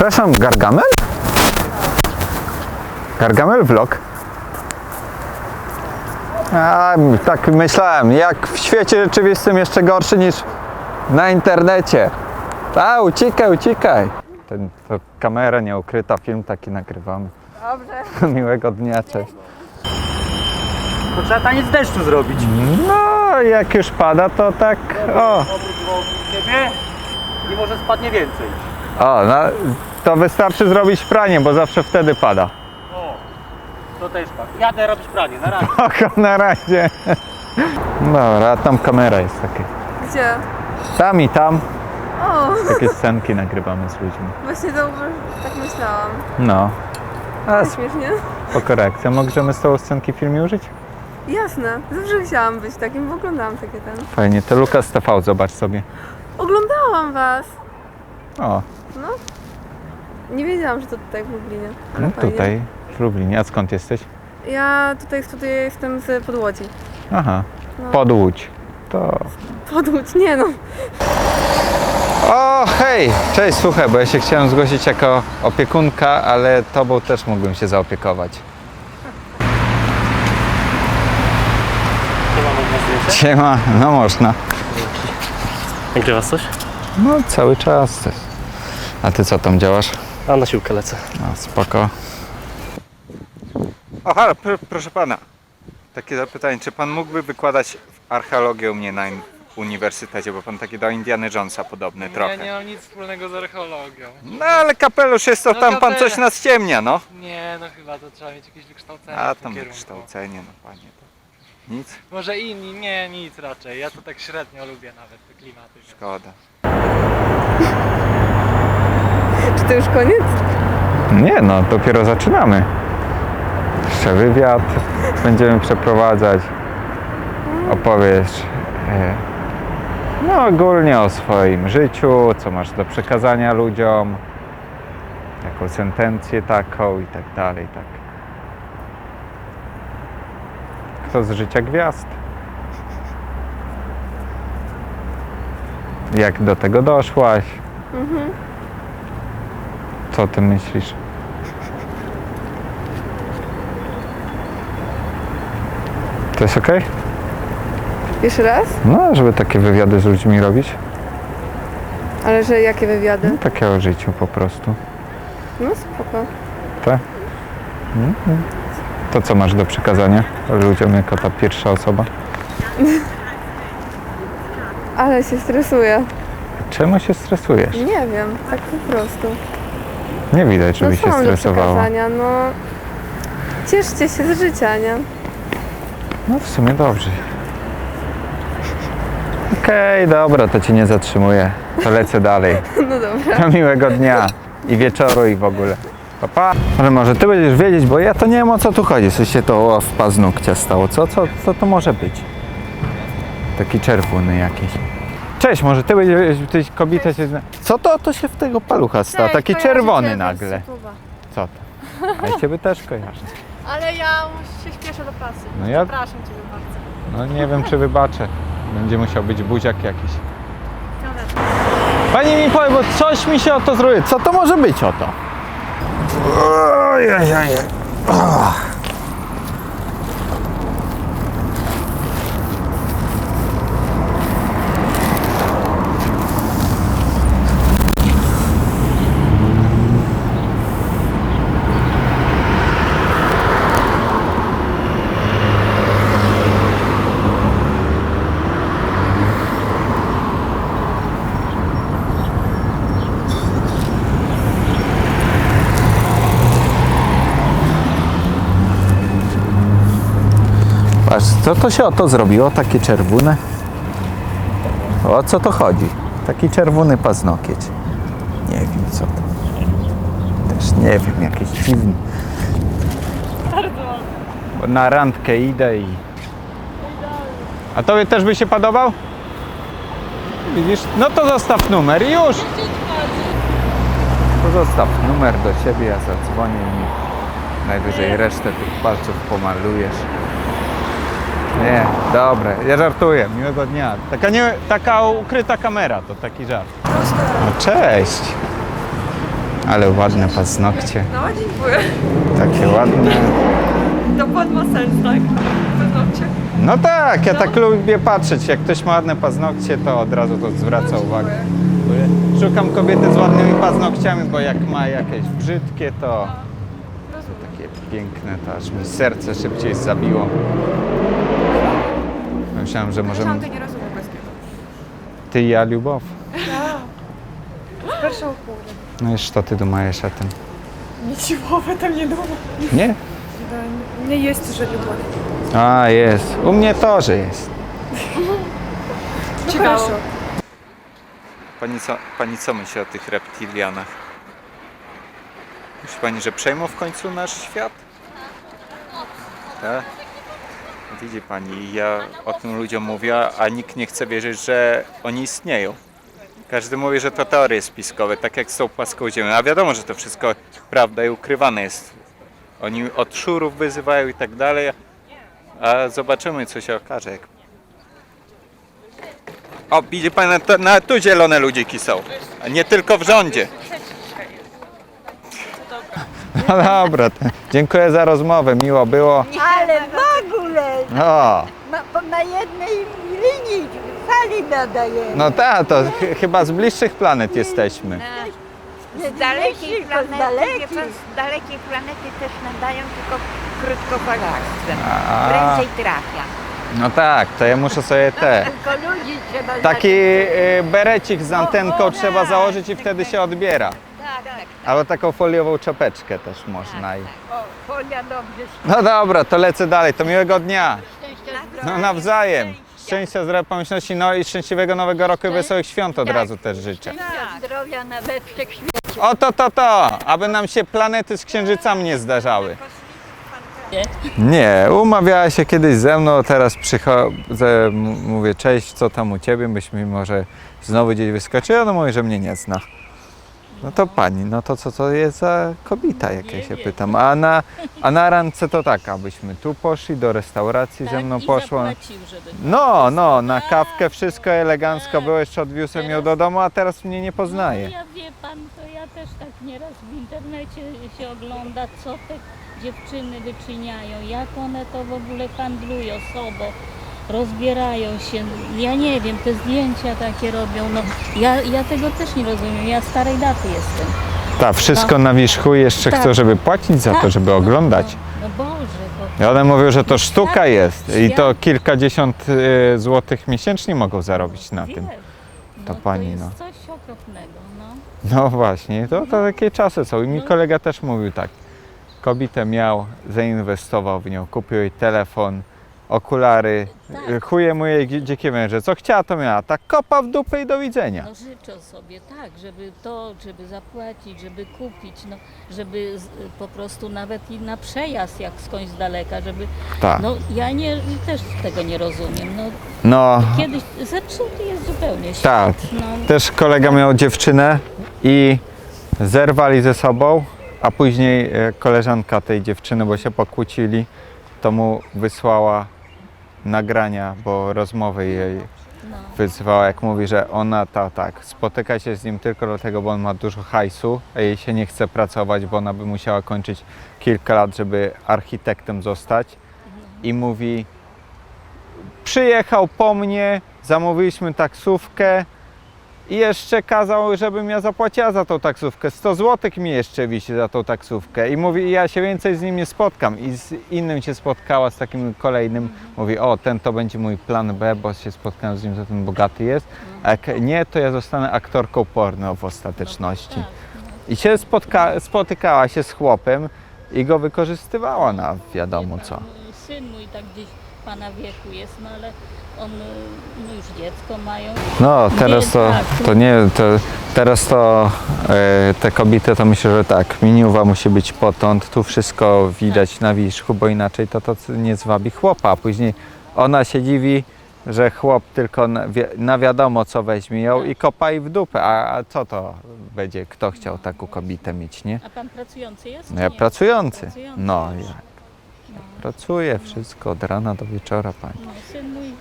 Przepraszam, Gargamel? Gargamel vlog? A, tak myślałem, jak w świecie rzeczywistym jeszcze gorszy niż na internecie. A, uciekaj, uciekaj. Ten, to kamera nieukryta, film taki nagrywamy. Dobrze. Miłego dnia, cześć. To trzeba taniec deszczu zrobić. No, jak już pada, to tak, o. Obrót wokół siebie i może spadnie więcej. O, no, to wystarczy zrobić pranie, bo zawsze wtedy pada. O, to też tak. Jadę robić pranie, na razie. Oko na razie. Dobra, a tam kamera jest takie. Gdzie? Tam i tam O, takie scenki nagrywamy z ludźmi. właśnie to tak myślałam. No. A Śmiesznie? spoko reakcja. Możemy z tą scenki w filmie użyć? Jasne. Zawsze chciałam być takim, bo oglądałam takie ten. Fajnie, to Lukas TV, zobacz sobie. Oglądałam was! O, No. Nie wiedziałam, że to tutaj w Lublinie. no Fajnie. tutaj, w Lublinie. A skąd jesteś? Ja tutaj studiuję, jestem z Podłodzi. Aha, No. pod Łódź. To... Podłódź, nie no. O, hej! Cześć, słuchaj, bo ja się chciałem zgłosić jako opiekunka, ale tobą też mógłbym się zaopiekować. Siema, no można. Nagrywasz coś? No, cały czas. A ty co tam działasz? A na siłkę lecę. No, spoko. O, halo, pr- proszę pana. Takie zapytanie, czy pan mógłby wykładać archeologię u mnie na uniwersytecie, bo pan taki do Indiana Jonesa podobny trochę. Ja nie mam nic wspólnego z archeologią. No ale kapelusz jest to, No, tam pan coś nas ciemnia, no. Nie, no chyba to trzeba mieć jakieś wykształcenie A w tym tam kierunku. kształcenie, no panie. To nic, Może inni, nie, nic raczej. Ja to tak średnio lubię nawet te klimaty. więc- szkoda. To już koniec? Nie no, dopiero zaczynamy. Jeszcze wywiad będziemy przeprowadzać. Opowiesz e, no ogólnie o swoim życiu, co masz do przekazania ludziom, jaką sentencję taką i tak dalej, tak. Kto z życia gwiazd? Jak do tego doszłaś? Co ty myślisz? To jest okej? Jeszcze raz? No, żeby takie wywiady z ludźmi robić. Ale że jakie wywiady? No, takie o życiu po prostu. No spoko. Tak? Mhm. To co masz do przekazania ludziom jako ta pierwsza osoba? Ale się stresuję. Czemu się stresujesz? Nie wiem, tak po prostu. Nie widać, żeby no się mam do stresowała. przekazania? No cieszcie się z życia, nie? No w sumie dobrze. Okej, dobra, to cię nie zatrzymuję. To lecę dalej. No dobra. Do miłego dnia i wieczoru i w ogóle. Pa, pa. Ale może ty będziesz wiedzieć, bo ja to nie wiem o co tu chodzi. Coś się to w paznokcie stało. Co, co, co to może być? Taki czerwony jakiś. Cześć, może ty będziesz, ty kobieta się zna... Co to, to się w tego palucha stało? Cześć, Taki czerwony z nagle. YouTube'a. Co to? A ja ciebie też kojarzę. Ale ja się śpieszę do pracy. No ja- Przepraszam Ciebie bardzo. No nie wiem, czy wybaczę. Będzie musiał być buziak jakiś. Pani mi powie, bo coś mi się o to zrobi. Co to może być o to? Ojej, Patrz, co to się o to zrobiło? Takie czerwone? O co to chodzi? Taki czerwony paznokieć. Nie wiem co to. Też nie wiem, jakiś dziwny. Bo na randkę idę i... A tobie też by się podobał? Widzisz? No to zostaw numer i już! To zostaw numer do ciebie, ja zadzwonię i najwyżej resztę tych palców pomalujesz. Nie, dobre, ja żartuję, miłego dnia. Taka, nie, taka ukryta kamera, to taki żart. No cześć. Ale ładne paznokcie. No dziękuję. Takie ładne. To pod ma sens, tak? Paznokcie. No tak, ja tak lubię patrzeć. Jak ktoś ma ładne paznokcie, to od razu to zwraca uwagę. Szukam kobiety z ładnymi paznokciami, bo jak ma jakieś brzydkie, to takie piękne, to aż mi serce szybciej zabiło. Myślałam, że możemy... Koleżanka nie rozumie polskiego. Ty i ja, Lubow. Proszę tak. o kurde. No i co ty dumajesz o tym? Nic siłowe tam nie było. Nie? Nie jest, że lubię. A, jest. U mnie to, że jest. Ciekawe. Pani co, pani co myśli o tych reptilianach? Myśli pani, że przejmą w końcu nasz świat? Tak? Widzi pani, ja o tym ludziom mówię, a nikt nie chce wierzyć, że oni istnieją. Każdy mówi, że to teorie spiskowe, tak jak z tą płaską ziemią. A wiadomo, że to wszystko prawda i ukrywane jest. Oni od szurów wyzywają i tak dalej, a zobaczymy, co się okaże. Jak... O, widzi pan, na, to, na tu zielone ludziki są, a nie tylko w rządzie. No dobra, dziękuję za rozmowę, miło było. Ale O, na, po- na jednej linii fali nadajemy. no tak, to ch chyba z bliższych planet jesteśmy. Nie Z dalekiej tylko z planety, wie dalekiej. pan, z dalekiej planety też nadają tylko krótkofalarstwem. A. Prędzej trafia. No tak, to ja muszę sobie te. Tylko ludzi trzeba Taki zacząć- y, berecik z antenką trzeba założyć i wtedy się odbiera. Tak, tak. Albo taką foliową czapeczkę też można. I... O, folia dobrze. No dobra, to lecę dalej, to miłego dnia. Szczęścia, No nawzajem. Szczęścia, zdrowia, pomyślności, no i szczęśliwego nowego roku i wesołych świąt od razu też życzę. szczęścia, zdrowia na we wszechświecie. O to, to, to, aby nam się planety z księżycami nie zdarzały. Nie, umawiała się kiedyś ze mną, teraz przychodzę, m- mówię cześć, co tam u ciebie, byśmy może znowu gdzieś wyskoczyli, ona mówi, że mnie nie zna. No to pani, no to co to jest za kobieta, jak ja się pytam. A na, a na randce to tak, abyśmy tu poszli, do restauracji ze mną poszło. No, no, na kawkę wszystko elegancko było, jeszcze odwiózłem ją do domu, a teraz mnie nie poznaje. No, ja wie pan, to ja też tak nieraz w internecie się ogląda, co te dziewczyny wyczyniają, jak one to w ogóle handlują sobą, rozbierają się. Ja nie wiem, te zdjęcia takie robią. No, ja, ja tego też nie rozumiem, ja starej daty jestem. Tak, wszystko na wierzchu jeszcze Tak. chcą, żeby płacić za to, Tak, żeby no, oglądać. No, no Boże, to I one mówią, że to sztuka Świat- jest i to świat- kilkadziesiąt y, złotych miesięcznie mogą zarobić na tym. no, pani, to jest no. coś okropnego, no. No właśnie, to, to takie czasy są. I mi No. kolega też mówił tak. Kobietę miał, zainwestował w nią, kupił jej telefon, okulary, Tak. y, chuje dzie- dzikie węże. Co chciała, to miała. Tak kopa w dupę i do widzenia. No życzę sobie tak, żeby to, żeby zapłacić, żeby kupić, no, żeby po prostu nawet i na przejazd jak skądś z daleka, żeby, Tak. no ja nie, też tego nie rozumiem, no No, kiedyś zepsuty jest zupełnie świat, tak. no, Też kolega miał dziewczynę i zerwali ze sobą, a później e, koleżanka tej dziewczyny, bo się pokłócili, to mu wysłała nagrania, bo rozmowy jej no, wyzwała, jak mówi, że ona ta tak, spotyka się z nim tylko dlatego, bo on ma dużo hajsu, a jej się nie chce pracować, bo ona by musiała kończyć kilka lat, żeby architektem zostać. I mówi, przyjechał po mnie, zamówiliśmy taksówkę i jeszcze kazał, żebym ja zapłaciła za tą taksówkę. 100 zł mi jeszcze wisi za tą taksówkę. I mówi, ja się więcej z nim nie spotkam. I z innym się spotkała, z takim kolejnym. Mówi, o, ten to będzie mój plan B, bo się spotkałem z nim, że ten bogaty jest. A jak nie, to ja zostanę aktorką porno w ostateczności. I się spotka- spotykała się z chłopem i go wykorzystywała na wiadomo co. Syn mój tak gdzieś pana wieku jest, no ale on, y, no już dziecko mają, No, teraz Nie, to, tak. to nie, to, teraz to e, te kobiety to myślę, że tak, miniuwa musi być potąd, tu wszystko widać na wierzchu, bo inaczej to, to nie zwabi chłopa, a później ona się dziwi, że chłop tylko na, wi- na wiadomo co weźmie ją i kopa jej w dupę, a, a co to będzie, kto chciał taką kobietę mieć, nie? a pan pracujący jest? No ja nie? pracujący, Pracujący no ja pracuję wszystko od rana do wieczora, pani. No, syn mój